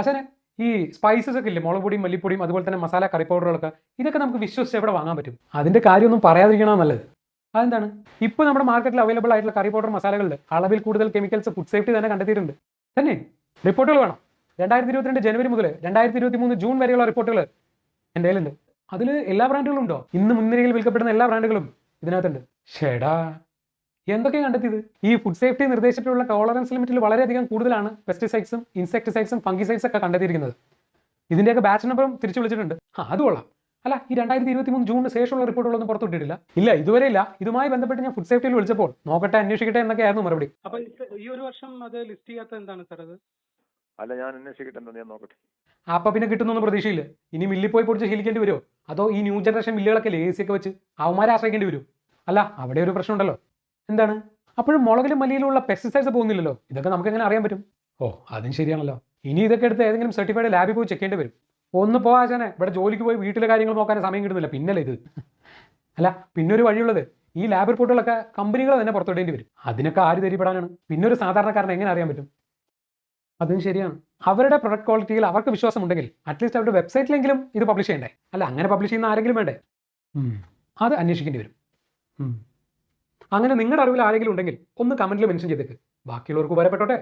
അച്ഛനെ ഈ സ്പൈസസ് ഒക്കെ ഇല്ലേ? മുളക് പൊടിയും മല്ലിപ്പൊടിയും അതുപോലെ തന്നെ മസാല കറി പൗഡറുകളൊക്കെ ഇതൊക്കെ നമുക്ക് വിശ്വസിച്ച് എവിടെ വാങ്ങാൻ പറ്റും? അതിന്റെ കാര്യമൊന്നും പറയാതിരിക്കണം നല്ലത്. അതെന്താണ്? ഇപ്പോൾ നമ്മുടെ മാർക്കറ്റിൽ അവൈലബിൾ ആയിട്ടുള്ള കറി പൗഡർ മസാലകളിൽ അളവിൽ കൂടുതൽ കെമിക്കൽസ് ഫുഡ് സേഫ്റ്റി തന്നെ കണ്ടെത്തിയിട്ടുണ്ട്. തന്നെ? റിപ്പോർട്ടുകൾ വേണം. രണ്ടായിരത്തി ഇരുപത്തിരണ്ട് ജനുവരി മുതൽ രണ്ടായിരത്തി ഇരുപത്തി മൂന്ന് ജൂൺ വരെയുള്ള റിപ്പോർട്ടുകൾ എന്റെ കയ്യിലുണ്ട്. അതിൽ എല്ലാ ബ്രാൻഡുകളും ഉണ്ടോ? ഇന്ന് മുൻനിരയിൽ വിൽക്കപ്പെടുന്ന എല്ലാ ബ്രാൻഡുകളും ഇതിനകത്തുണ്ട്. ഷേടാ. എന്തൊക്കെയാണ് കണ്ടെത്തിയത്? ഈ ഫുഡ് സേഫ്റ്റി നിർദ്ദേശത്തിലുള്ള ടോളറൻസ് ലിമിറ്റിൽ വളരെയധികം കൂടുതലാണ് പെസ്റ്റിസൈഡ്സും ഇൻസെക്ടിസൈഡ്സും ഫംഗിസൈഡ്സ് ഒക്കെ കണ്ടെത്തിയിരിക്കുന്നത്. ഇതിന്റെയൊക്കെ ബാച്ച് നമ്പറും തിരിച്ചു വിളിച്ചിട്ടുണ്ട്. ആ അത് കൊള്ളാം. അല്ല ഈ രണ്ടായിരത്തി ഇരുപത്തി മൂന്ന് ജൂണിന് ശേഷമുള്ള റിപ്പോർട്ടുകളൊന്നും പുറത്തുവിട്ടിട്ടില്ല. ഇല്ല ഇതുവരെ ഇല്ല. ഇതുമായി ബന്ധപ്പെട്ട് ഞാൻ ഫുഡ് സേഫ്റ്റിയിൽ വിളിച്ചപ്പോൾ നോക്കട്ടെ അന്വേഷിക്കട്ടെ എന്നൊക്കെ ആയിരുന്നു മറുപടി. അപ്പൊ ഈ ഒരു വർഷം അത് ലിസ്റ്റ് ചെയ്യാത്ത എന്താണ് സാർ അത്? അല്ല ഞാൻ അന്വേഷിക്കട്ടെ ഞാൻ നോക്കട്ടെ. അപ്പൊ പിന്നെ കിട്ടുന്നൊന്നും പ്രതീക്ഷയില്ല. ഇനി മില്ലിൽ പോയി പൊടിച്ച് ശീലിക്കേണ്ടി വരുമോ അതോ ഈ ന്യൂ ജനറേഷൻ മില്ലുകളൊക്കെ ലേസി ഒക്കെ വെച്ച് അവന്മാരെ ആശ്രയിക്കേണ്ടി വരും അല്ല അവിടെ ഒരു പ്രശ്നമുണ്ടല്ലോ. എന്താണ്? അപ്പോഴും മുളകിലും മല്ലിയിലുള്ള പെസ്റ്റിസൈഡ്സ് പോകുന്നില്ലല്ലോ. ഇതൊക്കെ നമുക്ക് എങ്ങനെ അറിയാൻ പറ്റും? ഓ അതും ശരിയാണല്ലോ. ഇനി ഇതൊക്കെ എടുത്ത് ഏതെങ്കിലും സർട്ടിഫൈഡ് ലാബിൽ പോയി ചെക്ക് വരും. ഒന്ന് പോകാശാനെ ഇവിടെ ജോലിക്ക് പോയി വീട്ടിലെ കാര്യങ്ങൾ നോക്കാൻ സമയം കിട്ടുന്നില്ല. പിന്നല്ലേ ഇത്? അല്ല പിന്നെ ഒരു വഴിയുള്ളത്. ഈ ലാബ് റിപ്പോർട്ടുകളൊക്കെ കമ്പനികൾ തന്നെ പുറത്തുവിടേണ്ടി വരും. അതിനൊക്കെ ആര് തെരിപ്പെടാനാണ്? പിന്നെ ഒരു സാധാരണക്കാരനെ എങ്ങനെ അറിയാൻ പറ്റും? അതും ശരിയാണ്. അവരുടെ പ്രൊഡക്റ്റ് ക്വാളിറ്റിയിൽ അവർക്ക് വിശ്വാസം ഉണ്ടെങ്കിൽ അറ്റ്ലീസ്റ്റ് അവരുടെ വെബ്സൈറ്റിലെങ്കിലും ഇത് പബ്ലിഷ് ചെയ്യണ്ടേ? അല്ല അങ്ങനെ പബ്ലിഷ് ചെയ്യുന്ന ആരെങ്കിലും വേണ്ടേ. അത് അന്വേഷിക്കേണ്ടി വരും. അങ്ങനെ നിങ്ങളുടെ അറിവിൽ ആരെങ്കിലും ഉണ്ടെങ്കിൽ ഒന്ന് കമന്റിൽ മെൻഷൻ ചെയ്തേക്ക്. ബാക്കിയുള്ളവർക്ക് ഉപകാരപ്പെട്ടോട്ടെ.